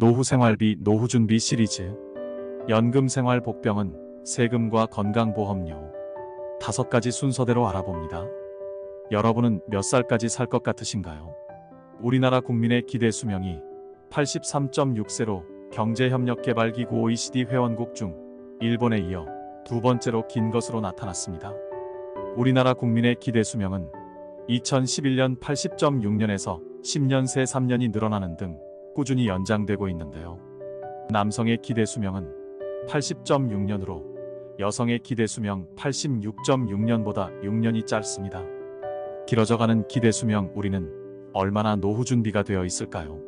노후생활비 노후준비 시리즈 연금생활 복병은 세금과 건강보험료 다섯 가지 순서대로 알아봅니다. 여러분은 몇 살까지 살 것 같으신가요? 우리나라 국민의 기대 수명이 83.6세로 경제협력개발기구 OECD 회원국 중 일본에 이어 두 번째로 긴 것으로 나타났습니다. 우리나라 국민의 기대 수명은 2011년 80.6년에서 10년 새 3년이 늘어나는 등 꾸준히 연장되고 있는데요. 남성의 기대 수명은 80.6년으로 여성의 기대 수명 86.6년보다 6년이 짧습니다. 길어져가는 기대 수명 우리는 얼마나 노후 준비가 되어 있을까요?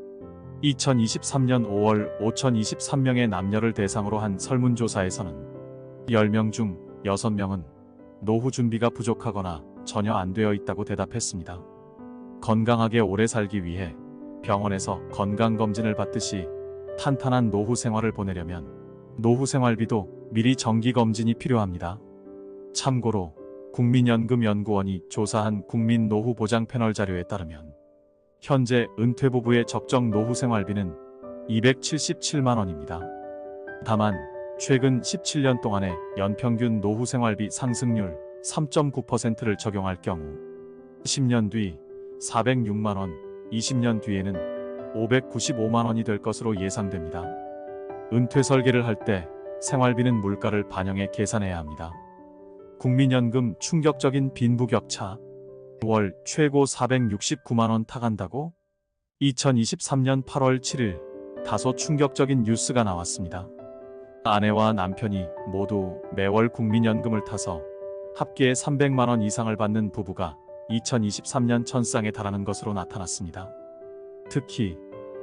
2023년 5월 5,023명의 남녀를 대상으로 한 설문조사에서는 10명 중 6명은 노후 준비가 부족하거나 전혀 안 되어 있다고 대답했습니다. 건강하게 오래 살기 위해 병원에서 건강검진을 받듯이 탄탄한 노후 생활을 보내려면 노후 생활비도 미리 정기검진이 필요합니다. 참고로 국민연금연구원이 조사한 국민 노후 보장 패널 자료에 따르면 현재 은퇴 부부의 적정 노후 생활비는 277만 원입니다. 다만 최근 17년 동안의 연평균 노후 생활비 상승률 3.9%를 적용할 경우 10년 뒤 406만 원, 20년 뒤에는 595만 원이 될 것으로 예상됩니다. 은퇴 설계를 할 때 생활비는 물가를 반영해 계산해야 합니다. 국민연금 충격적인 빈부격차 월 최고 469만원 타간다고? 2023년 8월 7일 다소 충격적인 뉴스가 나왔습니다. 아내와 남편이 모두 매월 국민연금을 타서 합계 300만원 이상을 받는 부부가 2023년 천쌍에 달하는 것으로 나타났습니다. 특히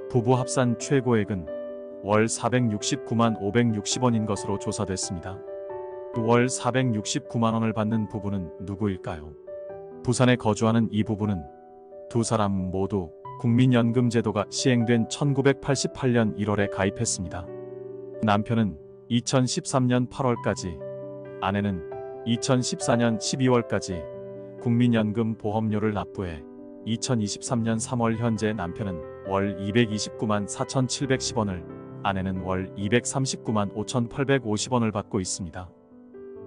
부부 합산 최고액은 월 469만 560원인 것으로 조사됐습니다. 월 469만 원을 받는 부부는 누구일까요? 부산에 거주하는 이 부부는 두 사람 모두 국민연금 제도가 시행된 1988년 1월에 가입했습니다. 남편은 2013년 8월까지, 아내는 2014년 12월까지 국민연금 보험료를 납부해 2023년 3월 현재 남편은 월 229만 4,710원을, 아내는 월 239만 5,850원을 받고 있습니다.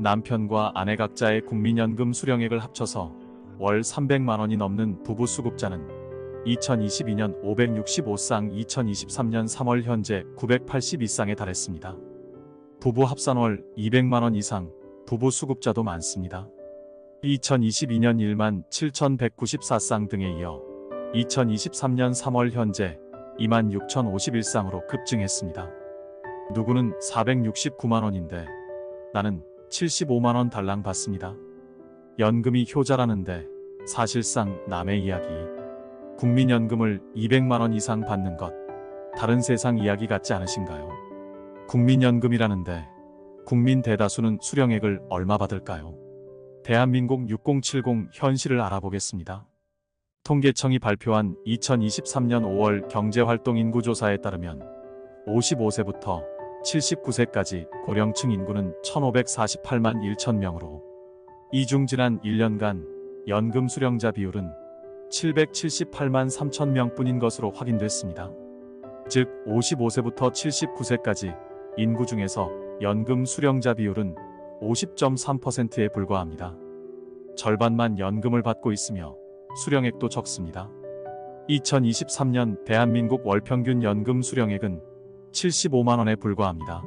남편과 아내 각자의 국민연금 수령액을 합쳐서 월 300만 원이 넘는 부부 수급자는 2022년 565쌍 2023년 3월 현재 982쌍에 달했습니다. 부부 합산월 200만 원 이상 부부 수급자도 많습니다. 2022년 1만 7,194쌍 등에 이어 2023년 3월 현재 2만 6,051쌍으로 급증했습니다. 누구는 469만 원인데 나는 75만 원 달랑 받습니다. 연금이 효자라는데 사실상 남의 이야기. 국민연금을 200만 원 이상 받는 것 다른 세상 이야기 같지 않으신가요? 국민연금이라는데 국민 대다수는 수령액을 얼마 받을까요? 대한민국 6070 현실을 알아보겠습니다. 통계청이 발표한 2023년 5월 경제활동 인구조사에 따르면 55세부터 79세까지 고령층 인구는 1548만 1천명으로 이중 지난 1년간 연금 수령자 비율은 778만 3천 명뿐인 것으로 확인됐습니다. 즉 55세부터 79세까지 인구 중에서 연금 수령자 비율은 50.3%에 불과합니다. 절반만 연금을 받고 있으며 수령액도 적습니다. 2023년 대한민국 월평균 연금 수령액은 75만원에 불과합니다.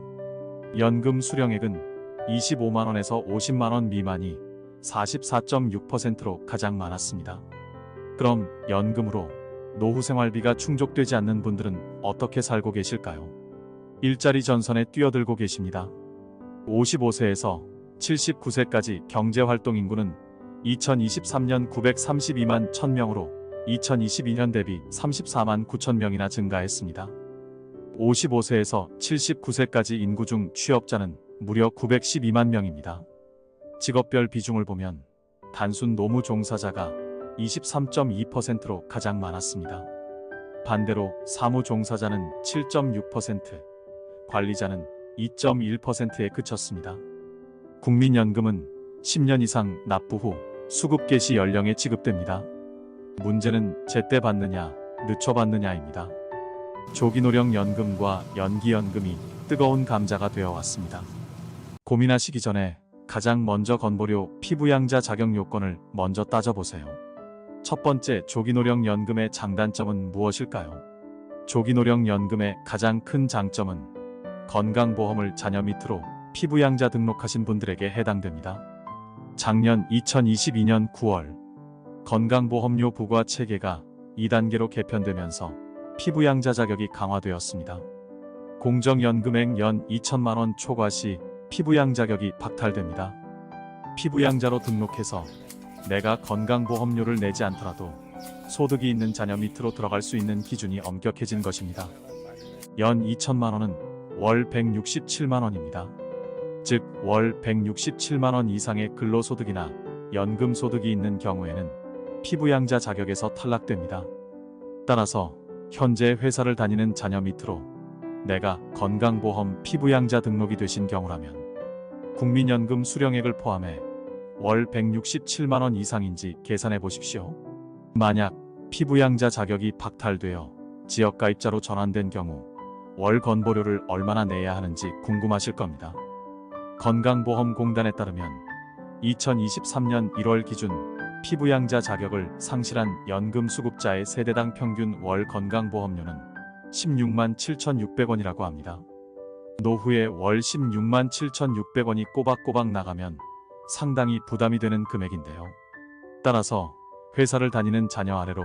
연금 수령액은 25만원에서 50만원 미만이 44.6%로 가장 많았습니다. 그럼 연금으로 노후 생활비가 충족되지 않는 분들은 어떻게 살고 계실까요? 일자리 전선에 뛰어들고 계십니다. 55세에서 79세까지 경제활동 인구는 2023년 932만 1000명으로 2022년 대비 34만 9천명이나 증가했습니다. 55세에서 79세까지 인구 중 취업자는 무려 912만 명입니다. 직업별 비중을 보면 단순 노무 종사자가 23.2%로 가장 많았습니다. 반대로 사무 종사자는 7.6%, 관리자는 2.1%에 그쳤습니다. 국민연금은 10년 이상 납부 후 수급 개시 연령에 지급됩니다. 문제는 제때 받느냐, 늦춰 받느냐입니다. 조기노령 연금과 연기연금이 뜨거운 감자가 되어 왔습니다. 고민하시기 전에 가장 먼저 건보료 피부양자 자격 요건을 먼저 따져보세요. 첫 번째 조기노령 연금의 장단점은 무엇일까요? 조기노령 연금의 가장 큰 장점은 건강보험을 자녀 밑으로 피부양자 등록하신 분들에게 해당됩니다. 작년 2022년 9월 건강보험료 부과 체계가 2단계로 개편되면서 피부양자 자격이 강화되었습니다. 공정연금액 연 2천만 원 초과 시 피부양 자격이 박탈됩니다. 피부양자로 등록해서 내가 건강보험료를 내지 않더라도 소득이 있는 자녀 밑으로 들어갈 수 있는 기준이 엄격해진 것입니다. 연 2천만 원은 월 167만 원입니다. 즉, 월 167만 원 이상의 근로소득이나 연금 소득이 있는 경우에는 피부양자 자격에서 탈락됩니다. 따라서 현재 회사를 다니는 자녀 밑으로 내가 건강보험 피부양자 등록이 되신 경우라면 국민연금 수령액을 포함해 월 167만 원 이상인지 계산해 보십시오. 만약 피부양자 자격이 박탈되어 지역가입자로 전환된 경우 월 건보료를 얼마나 내야 하는지 궁금하실 겁니다. 건강보험공단에 따르면 2023년 1월 기준 피부양자 자격을 상실한 연금 수급자의 세대당 평균 월 건강보험료는 16만 7,600원이라고 합니다. 노후에 월 16만 7,600원이 꼬박꼬박 나가면 상당히 부담이 되는 금액인데요. 따라서 회사를 다니는 자녀 아래로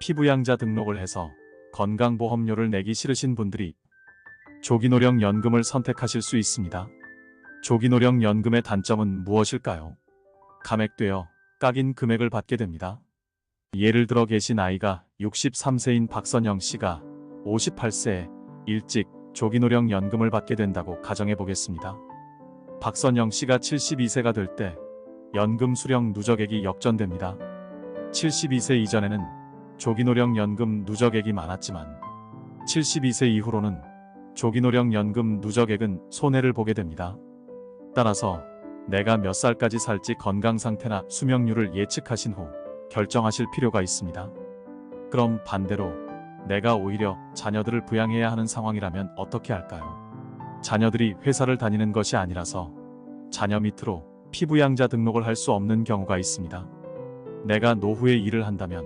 피부양자 등록을 해서 건강보험료를 내기 싫으신 분들이 조기노령 연금을 선택하실 수 있습니다. 조기노령 연금의 단점은 무엇일까요? 감액되어 깎인 금액을 받게 됩니다. 예를 들어 계신 아이가 63세인 박선영 씨가 58세에 일찍 조기노령 연금을 받게 된다고 가정해 보겠습니다. 박선영 씨가 72세가 될 때 연금 수령 누적액이 역전됩니다. 72세 이전에는 조기노령 연금 누적액이 많았지만 72세 이후로는 조기노령 연금 누적액은 손해를 보게 됩니다. 따라서 내가 몇 살까지 살지 건강 상태나 수명률을 예측하신 후 결정하실 필요가 있습니다. 그럼 반대로 내가 오히려 자녀들을 부양해야 하는 상황이라면 어떻게 할까요? 자녀들이 회사를 다니는 것이 아니라서 자녀 밑으로 피부양자 등록을 할 수 없는 경우가 있습니다. 내가 노후에 일을 한다면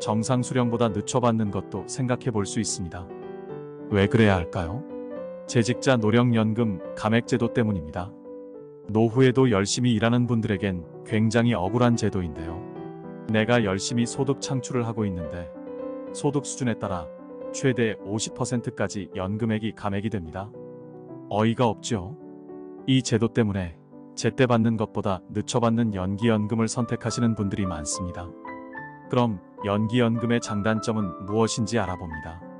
정상 수령보다 늦춰받는 것도 생각해 볼 수 있습니다. 왜 그래야 할까요? 재직자 노령연금 감액제도 때문입니다. 노후에도 열심히 일하는 분들에겐 굉장히 억울한 제도인데요. 내가 열심히 소득 창출을 하고 있는데 소득 수준에 따라 최대 50%까지 연금액이 감액이 됩니다. 어이가 없죠? 이 제도 때문에 제때 받는 것보다 늦춰 받는 연기연금을 선택하시는 분들이 많습니다. 그럼 연기연금의 장단점은 무엇인지 알아봅니다.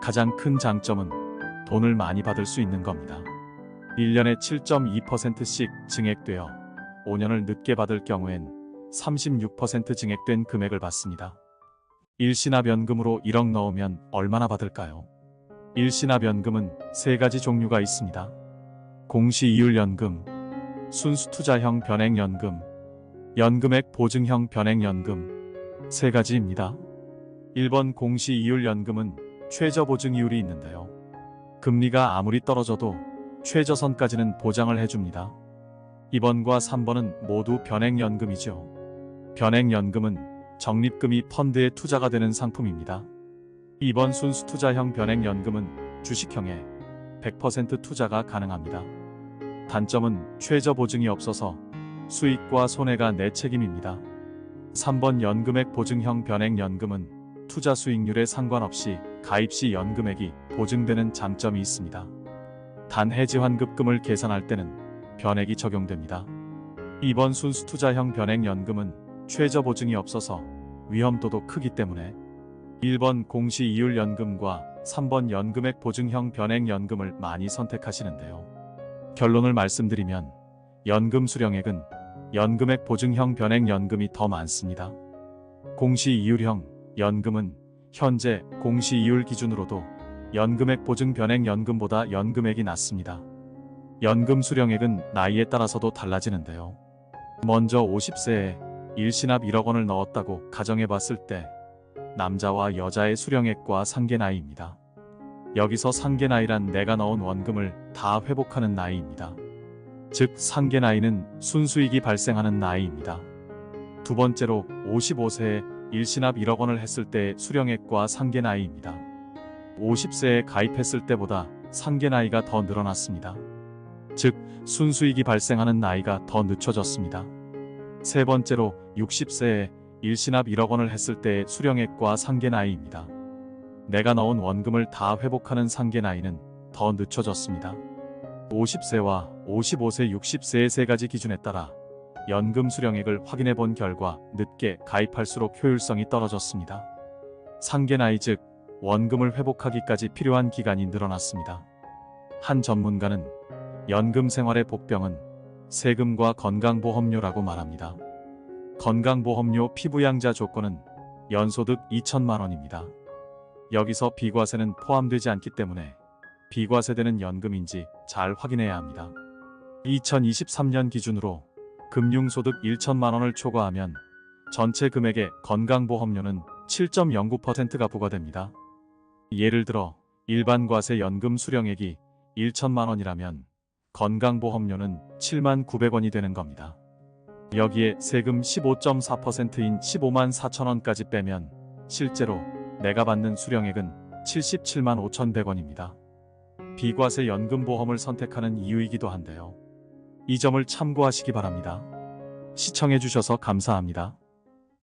가장 큰 장점은 돈을 많이 받을 수 있는 겁니다. 1년에 7.2%씩 증액되어 5년을 늦게 받을 경우엔 36% 증액된 금액을 받습니다. 일시납연금으로 1억 넣으면 얼마나 받을까요? 일시납연금은 세 가지 종류가 있습니다. 공시이율연금, 순수투자형 변액연금, 연금액 보증형 변액연금 세 가지입니다. 1번 공시이율연금은 최저 보증이율이 있는데요. 금리가 아무리 떨어져도 최저선까지는 보장을 해줍니다. 2번과 3번은 모두 변액연금이죠. 변액연금은 적립금이 펀드에 투자가 되는 상품입니다. 2번 순수투자형 변액연금은 주식형에 100% 투자가 가능합니다. 단점은 최저 보증이 없어서 수익과 손해가 내 책임입니다. 3번 연금액 보증형 변액연금은 투자 수익률에 상관없이 가입 시 연금액이 보증되는 장점이 있습니다. 단 해지 환급금을 계산할 때는 변액이 적용됩니다. 2번 순수 투자형 변액 연금은 최저 보증이 없어서 위험도도 크기 때문에 1번 공시 이율 연금과 3번 연금액 보증형 변액 연금을 많이 선택하시는데요. 결론을 말씀드리면 연금 수령액은 연금액 보증형 변액 연금이 더 많습니다. 공시 이율형 연금은 현재 공시 이율 기준으로도 연금액 보증 변액 연금보다 연금액이 낮습니다. 연금 수령액은 나이에 따라서도 달라지는데요. 먼저 50세에 일시납 1억 원을 넣었다고 가정해 봤을 때 남자와 여자의 수령액과 상계 나이입니다. 여기서 상계 나이란 내가 넣은 원금을 다 회복하는 나이입니다. 즉 상계 나이는 순수익이 발생하는 나이입니다. 두 번째로 55세에 일시납 1억 원을 했을 때의 수령액과 상계 나이입니다. 50세에 가입했을 때보다 상계 나이가 더 늘어났습니다. 즉 순수익이 발생하는 나이가 더 늦춰졌습니다. 세 번째로 60세에 일시납 1억 원을 했을 때의 수령액과 상계 나이입니다. 내가 넣은 원금을 다 회복하는 상계 나이는 더 늦춰졌습니다. 50세와 55세, 60세의 세 가지 기준에 따라 연금 수령액을 확인해 본 결과 늦게 가입할수록 효율성이 떨어졌습니다. 상계 나이 즉 원금을 회복하기까지 필요한 기간이 늘어났습니다. 한 전문가는 연금 생활의 복병은 세금과 건강보험료라고 말합니다. 건강보험료 피부양자 조건은 연소득 2천만 원입니다. 여기서 비과세는 포함되지 않기 때문에 비과세되는 연금인지 잘 확인해야 합니다. 2023년 기준으로 금융소득 1천만 원을 초과하면 전체 금액의 건강보험료는 7.09%가 부과됩니다. 예를 들어 일반 과세 연금 수령액이 1천만 원이라면 건강보험료는 7만 900원이 되는 겁니다. 여기에 세금 15.4%인 15만 4천 원까지 빼면 실제로 내가 받는 수령액은 77만 5,100원입니다. 비과세 연금보험을 선택하는 이유이기도 한데요. 이 점을 참고하시기 바랍니다. 시청해주셔서 감사합니다.